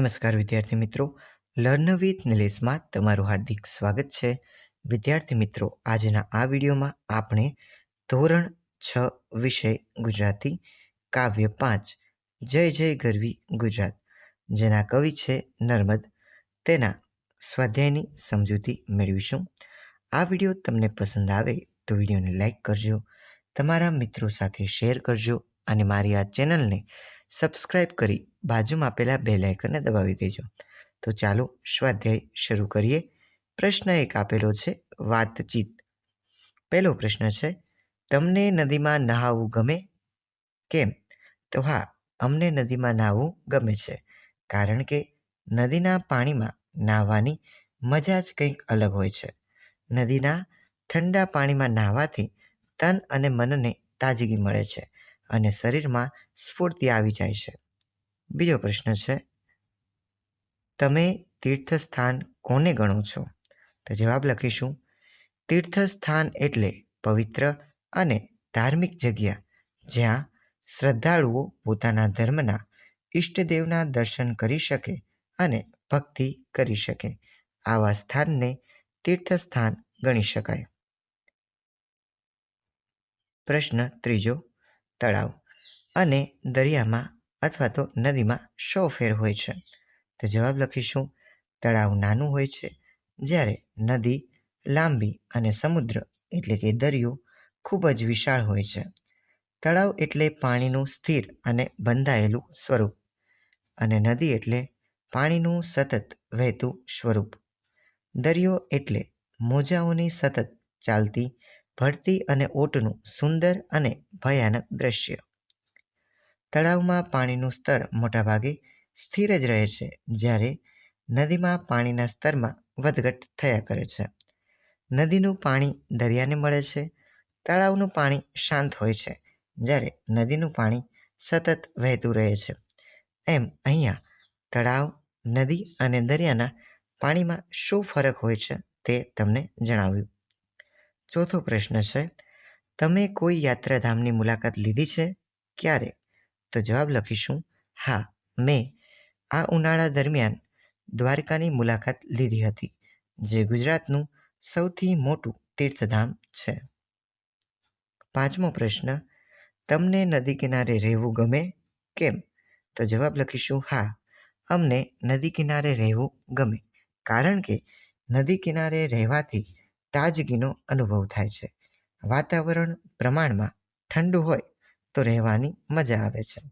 નમસ્કાર વિદ્યાર્થી મિત્રો. લર્ન વિથ નિલેશમાં તમારું હાર્દિક સ્વાગત છે. વિદ્યાર્થી મિત્રો, આજના આ વિડીયોમાં આપણે ધોરણ છ વિષય ગુજરાતી, કાવ્ય પાંચ, જય જય ગરવી ગુજરાત, જેના કવિ છે નર્મદ. તેના સ્વાધ્યાયની સમજૂતી મેળવીશું. આ વીડિયો તમને પસંદ આવે તો વિડીયોને લાઈક કરજો, તમારા મિત્રો સાથે શેર કરજો અને મારી આ ચેનલને સબસ્ક્રાઈબ કરી બાજુમાં આપેલા બે લાઇકનને દબાવી દેજો. તો ચાલો સ્વાધ્યાય શરૂ કરીએ. પ્રશ્ન એક આપેલો છે, વાતચીત. પહેલો પ્રશ્ન છે, તમને નદીમાં નહાવું ગમે? કેમ? તો હા, અમને નદીમાં નહાવું ગમે છે, કારણ કે નદીના પાણીમાં નાહવાની મજા જ કંઈક અલગ હોય છે. નદીના ઠંડા પાણીમાં નાહવાથી તન અને મનને તાજગી મળે છે. અને શરીરમાં સ્ફૂર્તિ આવી જાય છે. બીજો પ્રશ્ન છે, તમે તીર્થસ્થાન કોને ગણો છો? તો જવાબ લખીશું, તીર્થસ્થાન એટલે પવિત્ર અને ધાર્મિક જગ્યા જ્યાં શ્રદ્ધાળુઓ પોતાના ધર્મના ઈષ્ટદેવના દર્શન કરી શકે અને ભક્તિ કરી શકે. આવા સ્થાનને તીર્થસ્થાન ગણી શકાય. પ્રશ્ન ત્રીજો તળાવ અને દરિયામાં અથવા તો નદીમાં શો ફેર હોય છે. તો જવાબ લખીશું, તળાવ નાનું હોય છે, જ્યારે નદી લાંબી અને સમુદ્ર એટલે કે દરિયો ખૂબ જ વિશાળ હોય છે. તળાવ એટલે પાણીનું સ્થિર અને બંધાયેલું સ્વરૂપ અને નદી એટલે પાણીનું સતત વહેતું સ્વરૂપ. દરિયો એટલે મોજાઓની સતત ચાલતી ભરતી અને ઓટનું સુંદર અને ભયાનક દ્રશ્ય. તળાવમાં પાણીનું સ્તર મોટાભાગે સ્થિર જ રહે છે, જ્યારે નદીમાં પાણીના સ્તરમાં વધઘટ થયા કરે છે. નદીનું પાણી દરિયાને મળે છે, તળાવનું પાણી શાંત હોય છે, જ્યારે નદીનું પાણી સતત વહેતું રહે છે. એમ અહીંયા તળાવ, નદી અને દરિયાના પાણીમાં શું ફરક હોય છે તે તમને જણાવ્યું. ચોથો પ્રશ્ન છે, તમે કોઈ યાત્રાધામની મુલાકાત લીધી છે? ક્યારે? તો જવાબ લખીશું, હા, મેં આ ઉનાળા દરમિયાન દ્વારકાની મુલાકાત લીધી હતી, જે ગુજરાતનું સૌથી મોટું તીર્થધામ છે. પાંચમો પ્રશ્ન, તમને નદી કિનારે રહેવું ગમે? કેમ? તો જવાબ લખીશું, હા, અમને નદી કિનારે રહેવું ગમે, કારણ કે નદી કિનારે રહેવાથી તાજગીનો અનુભવ થાય છે. વાતાવરણ પ્રમાણમાં ઠંડુ હોય તો રહેવાની મજા આવે છે.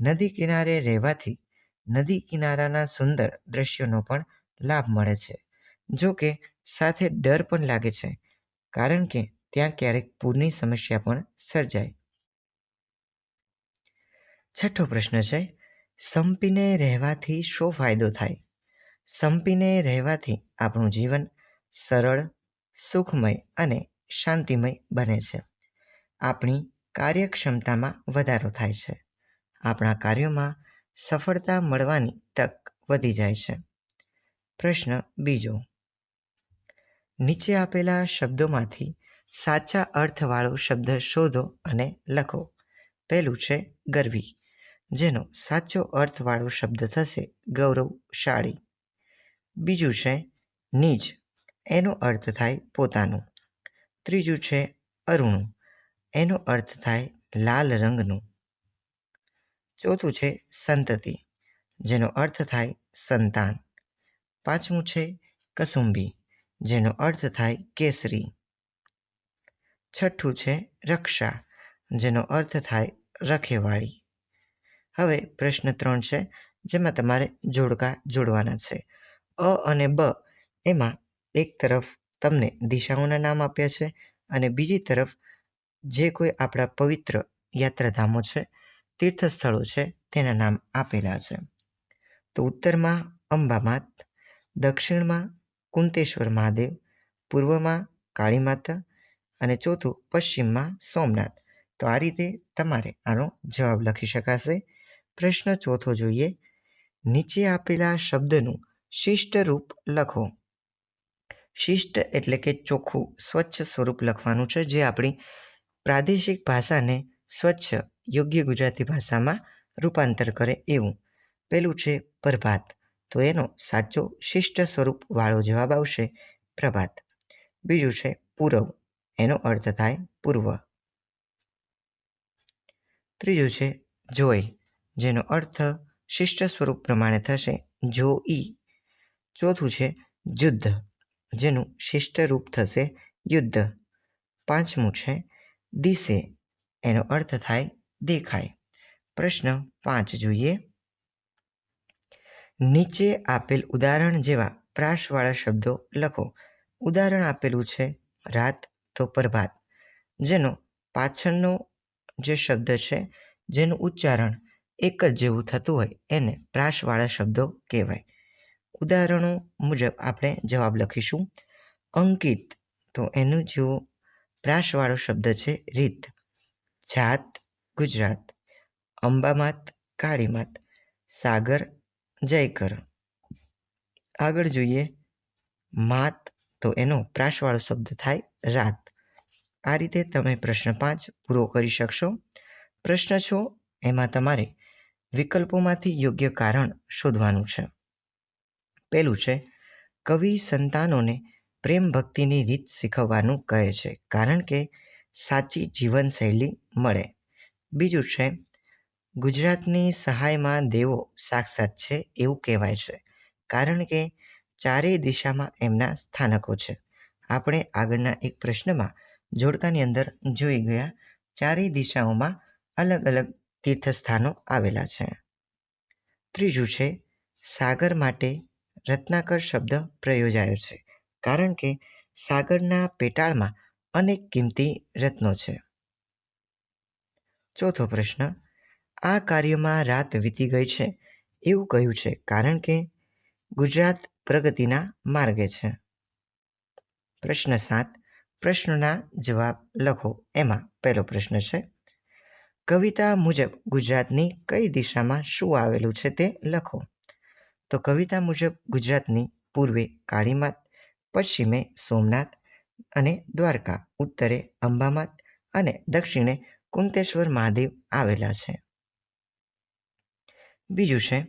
નદી કિનારે રહેવાથી નદી કિનારાના સુંદર દ્રશ્યોનો પણ લાભ મળે છે. જો કે સાથે ડર પણ લાગે છે, કારણ કે ત્યાં ક્યારેક પૂરની સમસ્યા પણ સર્જાય. છઠ્ઠો પ્રશ્ન છે, સંપીને રહેવાથી શો ફાયદો થાય? સંપીને રહેવાથી આપણું જીવન સરળ સુખમય અને શાંતિમય બને છે. આપણી કાર્યક્ષમતામાં વધારો થાય છે. આપણા કાર્યોમાં સફળતા મળવાની તક વધી જાય છે. પ્રશ્ન બીજો. નીચે આપેલા શબ્દોમાંથી સાચા અર્થવાળો શબ્દ શોધો અને લખો. પહેલું છે ગરવી, જેનો સાચો અર્થવાળો શબ્દ થશે ગૌરવશાળી. બીજું છે નીજ એનો અર્થ થાય પોતાનું. ત્રીજું છે અરુણું. એનો અર્થ થાય લાલ રંગનું. ચોથું છે સંતતિ, જેનો અર્થ થાય સંતાન. પાંચમું છે કસુંબી, જેનો અર્થ થાય કેસરી. છઠ્ઠું છે રક્ષા, જેનો અર્થ થાય રખેવાળી. હવે પ્રશ્ન ત્રણ છે જેમાં તમારે જોડકા જોડવાના છે. અ અને બ એમાં એક તરફ તમને દિશાઓના નામ આપ્યા છે અને બીજી તરફ જે કોઈ આપણા પવિત્ર યાત્રાધામો છે, તીર્થસ્થળો છે, તેના નામ આપેલા છે. તો ઉત્તરમાં અંબામાત, દક્ષિણમાં કુંતેશ્વર મહાદેવ, પૂર્વમાં કાળી માતા અને ચોથું પશ્ચિમમાં સોમનાથ. તો આ રીતે તમારે આનો જવાબ લખી શકાશે. પ્રશ્ન ચોથો જોઈએ. નીચે આપેલા શબ્દનું શિષ્ટ રૂપ લખો. શિષ્ટ એટલે કે ચોખ્ખું સ્વચ્છ સ્વરૂપ લખવાનું છે, જે આપણી પ્રાદેશિક ભાષાને સ્વચ્છ, યોગ્ય ગુજરાતી ભાષામાં રૂપાંતર કરે એવું. પેલું છે પ્રભાત. તો એનો સાચો શિષ્ટ સ્વરૂપવાળો જવાબ આવશે પ્રભાત. બીજું છે પૂરવ. એનો અર્થ થાય પૂર્વ. ત્રીજું છે જોઈ, જેનો અર્થ શિષ્ટ સ્વરૂપ પ્રમાણે થશે જો ઈ ચોથું છે યુદ્ધ જેનું શિષ્ટ રૂપ થશે યુદ્ધ. પાંચમું છે, દિશે એનો અર્થ થાય, દેખાય પ્રશ્ન પાંચ જોઈએ. નીચે આપેલ ઉદાહરણ જેવા પ્રાસવાળા શબ્દો લખો. ઉદાહરણ આપેલું છે, રાત તો પ્રભાત જેનો પાછળનો જે શબ્દ છે, જેનું ઉચ્ચારણ એક જ જેવું થતું હોય એને પ્રાસવાળા શબ્દો કહેવાય. ઉદાહરણો મુજબ આપણે જવાબ લખીશું. અંકિત, તો એનું જેવો પ્રાસવાળો શબ્દ છે રીત. જાત, ગુજરાત. અંબામાત, કાળીમાત. સાગર, જયકર. આગળ જોઈએ. માત, તો એનો પ્રાસવાળો શબ્દ થાય રાત. આ રીતે તમે પ્રશ્ન પાંચ પૂરો કરી શકશો. પ્રશ્ન છો, એમાં તમારે વિકલ્પોમાંથી યોગ્ય કારણ શોધવાનું છે. પહેલું છે. કવિ સંતાનોને પ્રેમ ભક્તિની રીત શીખવવાનું કહે છે, કારણ કે સાચી જીવનશૈલી મળે. બીજું છે, ગુજરાતની સહાયમાં દેવો સાક્ષાત છે એવું કહેવાય છે, કારણ કે ચારેય દિશામાં એમના સ્થાનકો છે. આપણે આગળના એક પ્રશ્નમાં જોડકાની અંદર જોઈ ગયા, ચારેય દિશાઓમાં અલગ અલગ તીર્થસ્થાનો આવેલા છે. ત્રીજું છે, સાગર માટે રત્નાકર શબ્દ પ્રયોજાયો છે, કારણ કે સાગરના પેટાળમાં અનેક કિંમતી રત્નો છે. ચોથો પ્રશ્ન, આ કાર્યમાં રાત વીતી ગઈ છે એવું કહ્યું છે, કારણ કે ગુજરાત પ્રગતિના માર્ગે છે. પ્રશ્ન સાત, પ્રશ્નના જવાબ લખો. એમાં પહેલો પ્રશ્ન છે, કવિતા મુજબ ગુજરાતની કઈ દિશામાં શું આવેલું છે તે લખો. તો કવિતા મુજબ ગુજરાતની પૂર્વે કાળીમાત, પશ્ચિમે સોમનાથ અને દ્વારકા, ઉત્તરે અંબામાત અને દક્ષિણે કુંતેશ્વર મહાદેવ આવેલા છે. બીજું છે,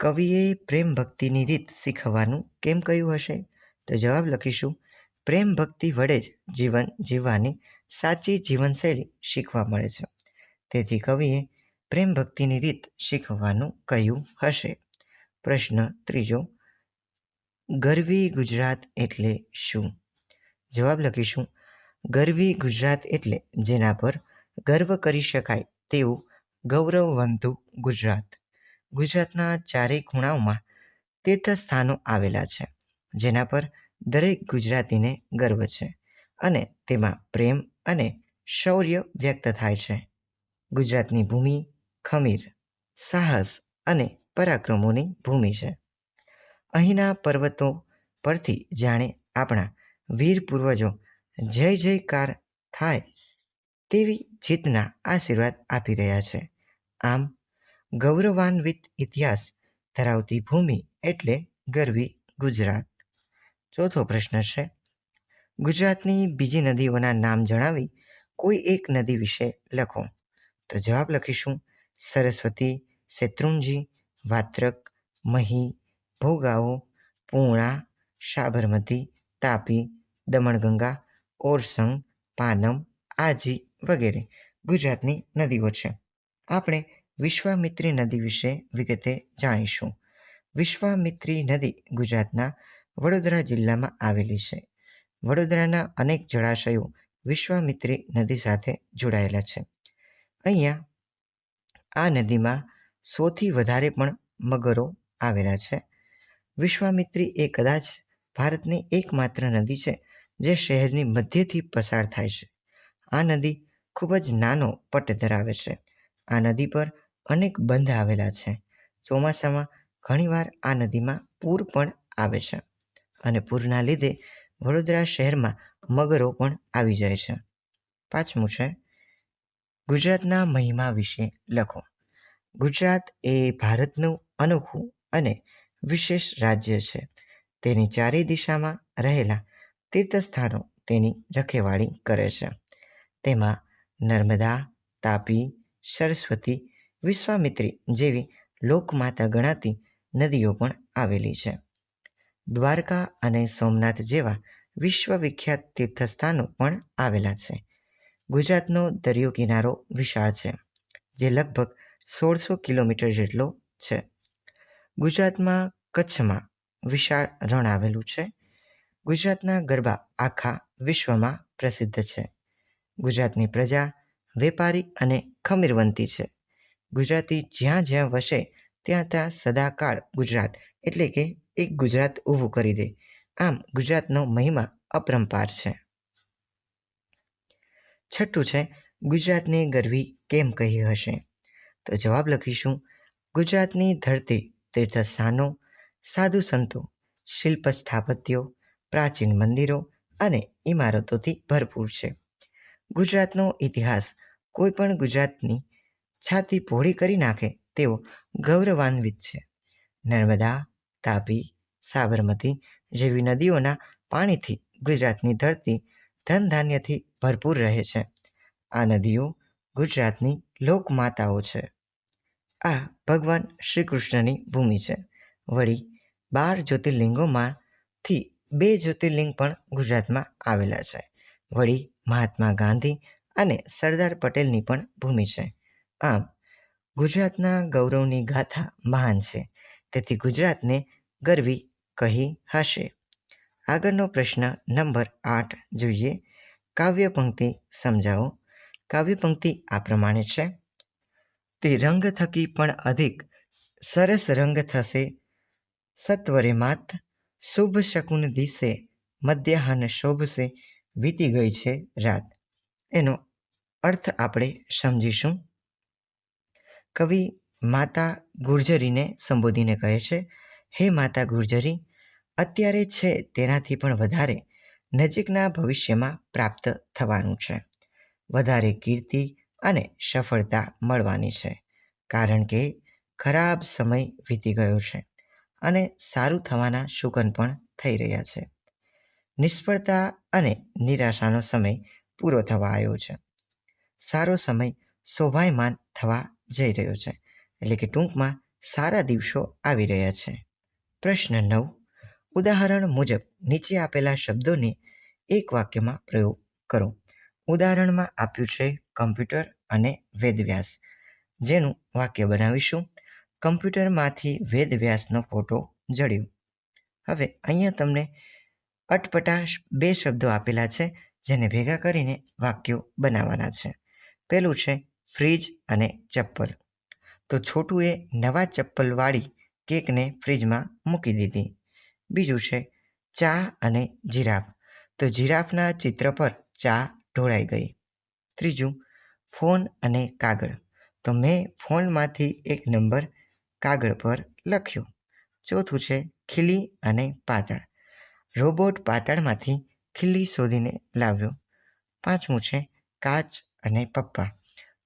કવિએ પ્રેમ ભક્તિની રીત શીખવવાનું કેમ કહ્યું હશે? તો જવાબ લખીશું, પ્રેમ ભક્તિ વડે જ જીવન જીવવાની સાચી જીવનશૈલી શીખવા મળે છે. તેથી કવિએ પ્રેમ ભક્તિની રીત શીખવવાનું કહ્યું હશે. પ્રશ્ન ત્રીજો, ગરવી ગુજરાત એટલે શું? જવાબ લખીશું. ગરવી ગુજરાત એટલે જેના પર ગર્વ કરી શકાય તેવું ગૌરવવંતું ગુજરાત. ગુજરાતના ચારેય ખૂણાઓમાં તીર્થસ્થાનો આવેલા છે, જેના પર દરેક ગુજરાતીને ગર્વ છે અને તેમાં પ્રેમ અને શૌર્ય વ્યક્ત થાય છે. ગુજરાતની ભૂમિ ખમીર, સાહસ અને પરાક્રમોની ભૂમિ છે. અહીંના પર્વતો પરથી જાણે આપણા વીર પૂર્વજો જય જયકાર થાય તેવી જીતના આશીર્વાદ આપી રહ્યા છે. આમ, ગૌરવાન્વિત ઇતિહાસ ધરાવતી ભૂમિ એટલે ગરવી ગુજરાત. ચોથો પ્રશ્ન છે, ગુજરાતની બીજી નદીઓના નામ જણાવી કોઈ એક નદી વિશે લખો. તો જવાબ લખીશું સરસ્વતી, શેત્રુંજી વાત્રક, મહી, ભોગાવો પૂર્ણા સાબરમતી, તાપી, દમણગંગા, ઓરસંગ, પાનમ, આજી વગેરે ગુજરાતની નદીઓ છે. આપણે વિશ્વામિત્રી નદી વિશે વિગતે જાણીશું. વિશ્વામિત્રી નદી ગુજરાતના વડોદરા જિલ્લામાં આવેલી છે. વડોદરાના અનેક જળાશયો વિશ્વામિત્રી નદી સાથે જોડાયેલા છે. અહીંયા આ નદીમાં સૌથી વધારે પણ મગરો આવેલા છે. વિશ્વામિત્રી એ કદાચ ભારતની એકમાત્ર નદી છે જે શહેરની મધ્યથી પસાર થાય છે. આ નદી ખૂબ જ નાનો પટ ધરાવે છે. આ નદી પર અનેક બંધ આવેલા છે. ચોમાસામાં ઘણીવાર આ નદીમાં પૂર પણ આવે છે અને પૂરના લીધે વડોદરા શહેરમાં મગરો પણ આવી જાય છે. પાંચમું છે, ગુજરાતના મહિમા વિશે લખો. ગુજરાત એ ભારતનું અનોખું અને વિશેષ રાજ્ય છે. તેની ચારેય દિશામાં રહેલા તીર્થસ્થાનો તેની રખેવાળી કરે છે. તેમાં નર્મદા, તાપી, સરસ્વતી, વિશ્વામિત્રી જેવી લોકમાતા ગણાતી નદીઓ પણ આવેલી છે. દ્વારકા અને સોમનાથ જેવા વિશ્વવિખ્યાત તીર્થસ્થાનો પણ આવેલા છે. ગુજરાતનો દરિયો કિનારો વિશાળ છે, જે લગભગ સોળસો કિલોમીટર જેટલો છે. ગુજરાતમાં કચ્છમાં વિશાળ રણ આવેલું છે. ગુજરાતના ગરબા આખા વિશ્વમાં પ્રસિદ્ધ છે. ગુજરાતની પ્રજા વેપારી અને ખમીરવંતી છે. ગુજરાતી જ્યાં જ્યાં વસે ત્યાં ત્યાં સદાકાળ ગુજરાત એટલે કે એક ગુજરાત ઊભું કરી દે. આમ ગુજરાતનો મહિમા અપરંપાર છે. છઠ્ઠું છે, ગુજરાતને ગરવી કેમ કહી હશે? તો જવાબ લખીશું. ગુજરાતની ધરતી તીર્થસ્થાનો, સાધુ સંતો, શિલ્પ સ્થાપત્યો, પ્રાચીન મંદિરો અને ઇમારતોથી ભરપૂર છે. ગુજરાતનો ઇતિહાસ કોઈ પણ ગુજરાતની છાતી પહોળી કરી નાખે તેવો ગૌરવાન્વિત છે. નર્મદા, તાપી, સાબરમતી જેવી નદીઓના પાણીથી ગુજરાતની ધરતી ધન ધાન્યથી ભરપૂર રહે છે. આ નદીઓ ગુજરાતની લોકમાતાઓ છે. આ ભગવાન શ્રી કૃષ્ણની ભૂમિ છે. વળી બાર જ્યોતિર્લિંગોમાંથી બે જ્યોતિર્લિંગ પણ ગુજરાતમાં આવેલા છે. વળી મહાત્મા ગાંધી અને સરદાર પટેલની પણ ભૂમિ છે. આમ, ગુજરાતના ગૌરવની ગાથા મહાન છે. તેથી ગુજરાતને ગરવી કહી હશે. આગળનો પ્રશ્ન નંબર આઠ જોઈએ. કાવ્ય પંક્તિ સમજાવો. કાવ્ય પંક્તિ આ પ્રમાણે છે. તે રંગ થકી પણ અધિક સરસ રંગ થશે. સત્વરે માત શુભ શકુન દિશે. મધ્યાહન શોભશે. વીતી ગઈ છે રાત. એનો અર્થ આપણે સમજીશું. કવિ માતા ગુર્જરીને સંબોધીને કહે છે, હે માતા ગુર્જરી, અત્યારે છે તેનાથી પણ વધારે નજીકના ભવિષ્યમાં પ્રાપ્ત થવાનું છે. વધારે કીર્તિ અને સફળતા મળવાની છે, કારણ કે ખરાબ સમય વીતી ગયો છે અને સારું થવાના શુકન પણ થઈ રહ્યા છે. નિષ્ફળતા અને નિરાશાનો સમય પૂરો થવા આવ્યો છે. સારો સમય શોભાયમાન થવા જઈ રહ્યો છે, એટલે કે ટૂંકમાં સારા દિવસો આવી રહ્યા છે. પ્રશ્ન નવ, ઉદાહરણ મુજબ નીચે આપેલા શબ્દોને એક વાક્યમાં પ્રયોગ કરો. ઉદાહરણમાં આપ્યું છે કમ્પ્યુટર અને વેદવ્યાસ. જેનું વાક્ય બનાવીશું. કમ્પ્યુટરમાંથી વેદવ્યાસનો ફોટો જડ્યો. હવે અહીંયા તમને અટપટા બે શબ્દો આપેલા છે, જેને ભેગા કરીને વાક્યો બનાવવાના છે. પહેલું છે ફ્રીજ અને ચપ્પલ. તો છોટુએ નવા ચપ્પલવાળી કેકને ફ્રીજમાં મૂકી દીધી. બીજું છે ચા અને જીરાફ. તો જીરાફના ચિત્ર પર ચા ઢોળાઈ ગઈ. ત્રીજું, ફોન અને કાગળ. તો મેં ફોનમાંથી એક નંબર કાગળ પર લખ્યો. ચોથું છે, ખીલી અને પાતળ. રોબોટ પાતળમાંથી ખીલી શોધીને લાવ્યો. પાંચમું છે, કાચ અને પપ્પા.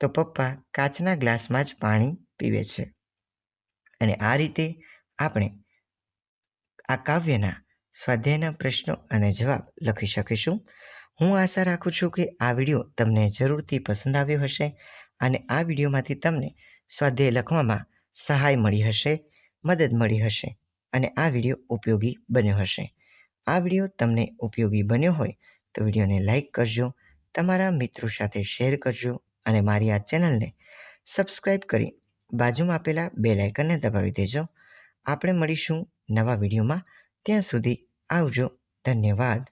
તો પપ્પા કાચના ગ્લાસમાં જ પાણી પીવે છે. અને આ રીતે આપણે આ કાવ્યના સ્વાધ્યાયના પ્રશ્નો અને જવાબ લખી શકીશું. હું આશા રાખું છું કે આ વીડિયો તમને જરૂરથી પસંદ આવ્યો હશે અને આ વિડીયોમાંથી તમને સ્વાધ્યાય લખવામાં સહાય મળી હશે, મદદ મળી હશે અને આ વીડિયો ઉપયોગી બન્યો હશે. આ વીડિયો તમને ઉપયોગી બન્યો હોય તો વિડીયોને લાઇક કરજો, તમારા મિત્રો સાથે શેર કરજો અને મારી આ ચેનલને સબસ્ક્રાઈબ કરી બાજુમાં આપેલા બે લાઇકનને દબાવી દેજો. આપણે મળીશું નવા વિડીયોમાં. ત્યાં સુધી આવજો. ધન્યવાદ.